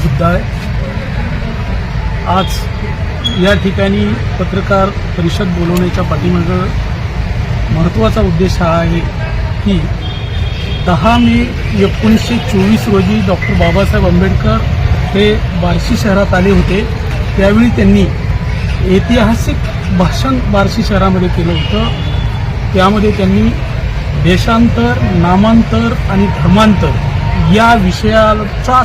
सुद्धा आहे. आज या ठिकाणी पत्रकार परिषद बोलवण्याच्या पाठीमागं महत्त्वाचा उद्देश हा आहे की दहा मे एकोणीसशे चोवीस रोजी डॉक्टर बाबासाहेब आंबेडकर हे बार्शी शहरात आले होते. त्यावेळी त्यांनी ऐतिहासिक भाषण बार्शी शहरामध्ये केलं होतं. त्यामध्ये त्यांनी देशांतर नामांतर आणि धर्मांतर या विषयाचा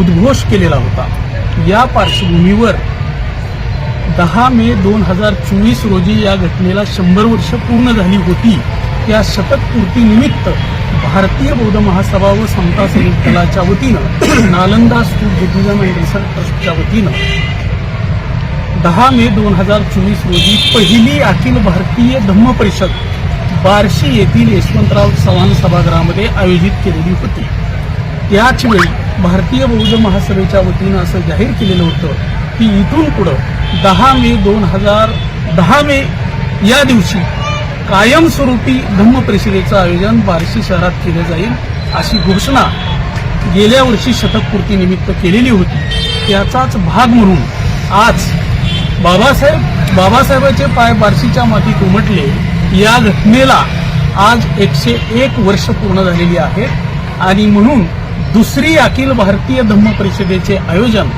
उद्घोष केलेला होता. या पार्श्वभूमीवर दहा मे दोन हजार चोवीस रोजी या घटनेला शंभर वर्ष पूर्ण झाली होती. त्या शतकपूर्तीनिमित्त भारतीय बौद्ध महासभा व समता सैनिक दलाच्या वतीनं Nalanda school Buddhism and research ट्रस्टच्या वतीनं दहा मे दोन हजार चोवीस रोजी पहिली अखिल भारतीय धम्म परिषद बार्शी येथील यशवंतराव चव्हाण सभागृहामध्ये आयोजित केलेली होती. त्याचवेळी भारतीय बौद्ध महासभेच्या वतीनं असं जाहीर केलेलं होतं की इथून पुढं दहा मे दोन हजार दहा मे या दिवशी कायमस्वरूपी धम्म परिषदेचं आयोजन बार्शी शहरात केलं जाईल अशी घोषणा गेल्या वर्षी शतकपूर्तीनिमित्त केलेली होती. त्याचाच भाग म्हणून आज बाबासाहेब बाबासाहेबाचे पाय बार्शीच्या मातीत उमटले. या घटनेला आज एकशे एक वर्ष पूर्ण झालेली आहेत आणि म्हणून दुसरी अखिल भारतीय धम्म परिषदेचे आयोजन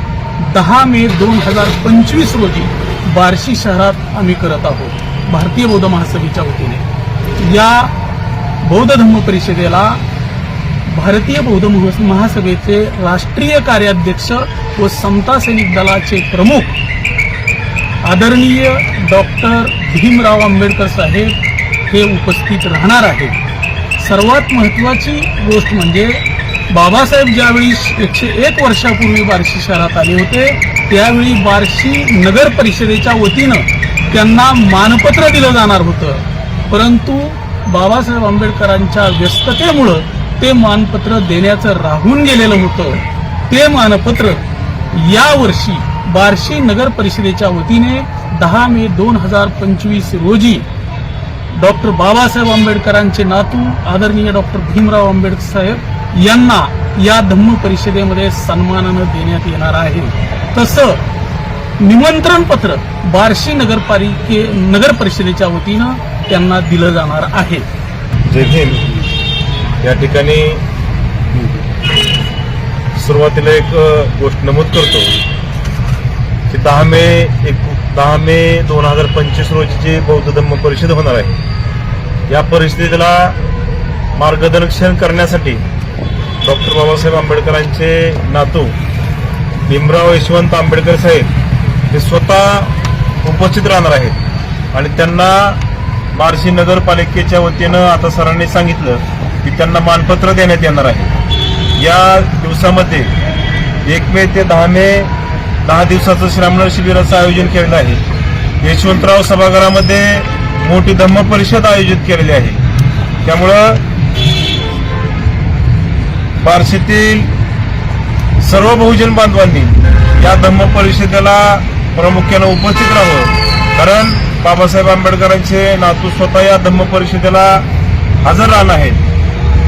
दहा मे दोन हजार पंचवीस रोजी बार्शी शहरात आम्ही करत आहोत भारतीय बौद्ध महासभेच्या वतीने. या बौद्ध धम्म परिषदेला भारतीय बौद्ध महासभेचे राष्ट्रीय कार्याध्यक्ष व समता सैनिक दलाचे प्रमुख आदरणीय डॉक्टर भीमराव आंबेडकर साहेब हे उपस्थित राहणार आहेत. सर्वात महत्वाची गोष्ट म्हणजे बाबासाहेब ज्यावेळी एकशे एक वर्षापूर्वी बार्शी शहरात आले होते त्यावेळी बार्शी नगर परिषदेच्या वतीनं त्यांना मानपत्र दिलं जाणार होतं. परंतु बाबासाहेब आंबेडकरांच्या व्यस्ततेमुळं ते मानपत्र देण्याचं राहून गेलेलं होतं. ते मानपत्र यावर्षी बार्शी नगर परिषदेच्या वतीने दहा मे दोन हजार पंचवीस रोजी डॉक्टर बाबासाहेब आंबेडकरांचे नातू आदरणीय डॉक्टर भीमराव आंबेडकर साहेब यांना या धम्म परिषदेमध्ये सन्मानानं देण्यात येणार आहे. तसं निमंत्रण पत्र बार्शी नगरपालिके नगर परिषदेच्या वतीनं त्यांना दिलं जाणार आहे. जय या ठिकाणी सुरुवातीला एक गोष्ट नमूद करतो की दहा मे एक दहा मे दोन हजार पंचवीस रोजीची बौद्ध धम्म परिषद होणार आहे या परिषदेला मार्गदर्शन करण्यासाठी डॉक्टर बाबासाहेब आंबेडकरांचे नातू भीमराव यशवंत आंबेडकर साहेब हे स्वतः उपस्थित राहणार आहेत. आणि त्यांना बार्शी नगरपालिकेच्या वतीनं आता सरांनी सांगितलं की त्यांना मानपत्र देण्यात येणार आहे. या दिवसामध्ये एक मे ते दहा मे दहा दिवसाचं श्रामण शिबिराचं आयोजन केलेलं आहे. यशवंतराव सभागृहामध्ये मोठी धम्म परिषद आयोजित केलेली आहे. त्यामुळं बार्शीतील सर्व बहुजन बांधवांनी या धम्म परिषदेला प्रामुख्यानं उपस्थित राहावं. कारण बाबासाहेब आंबेडकरांचे नातू स्वतः या धम्म परिषदेला हजर राहणार आहेत.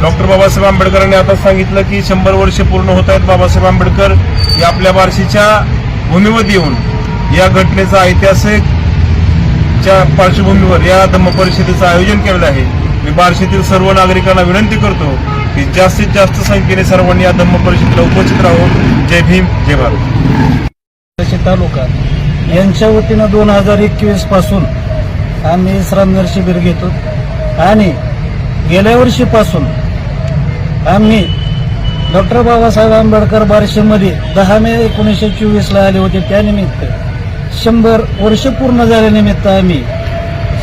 डॉक्टर बाबासाहेब आंबेडकरांनी आता सांगितलं की शंभर वर्ष पूर्ण होत आहेत बाबासाहेब आंबेडकर या आपल्या बार्शीच्या भूमीवर येऊन. या घटनेचा ऐतिहासिक च्या पार्श्वभूमीवर या धम्म परिषदेचं आयोजन केलेलं आहे. मी बार्शीतील सर्व नागरिकांना विनंती करतो की जास्तीत जास्त संख्येने सर्वांनी या धम्म परिषदेला उपस्थित राहून जय भीम जय भारत. तालुका. यांच्या वतीनं दोन हजार एकवीसपासून आम्ही श्रामनेर शिबिर घेतो. आणि गेल्या वर्षीपासून आम्ही डॉक्टर बाबासाहेब आंबेडकर बारशीमध्ये दहा मे एकोणीसशे चोवीसला आले होते. त्यानिमित्त शंभर वर्ष पूर्ण झाल्यानिमित्त आम्ही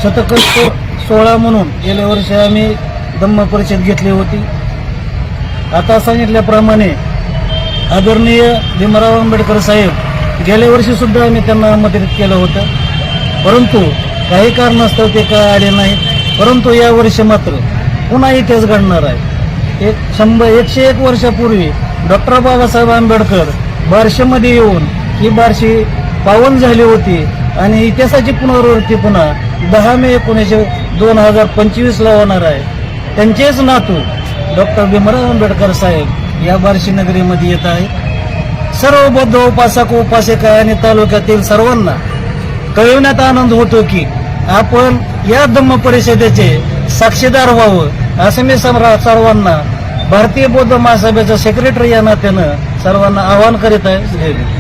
शतक सोळा म्हणून गेल्या वर्षी आम्ही धम्म परिषद घेतली होती. आता सांगितल्याप्रमाणे आदरणीय भीमराव आंबेडकर साहेब गेल्या वर्षी सुद्धा आम्ही त्यांना आमंत्रित केलं होतं. परंतु काही कारणास्तव ते काय आले नाहीत. परंतु या वर्षी मात्र पुन्हा इतिहास घडणार आहे. एक शंभर एकशे एक वर्षापूर्वी डॉक्टर बाबासाहेब आंबेडकर बार्शीमध्ये येऊन ही बार्शी पावन झाली होती आणि इतिहासाची पुनरावृत्ती पुन्हा दहा मे एकोणीसशे दोन हजार पंचवीसला होणार आहे. त्यांचेच नातू डॉक्टर भीमराव आंबेडकर साहेब या बार्शी नगरीमध्ये येत आहेत. सर्व बौद्ध उपासक उपासिका आणि तालुक्यातील सर्वांना कळविण्यात आनंद होतो की आपण या धम्म परिषदेचे साक्षीदार व्हावं असं मी सम्रा- सर्वांना भारतीय बौद्ध महासभेचा सेक्रेटरी या नात्यानं सर्वांना आवाहन करीत आहे.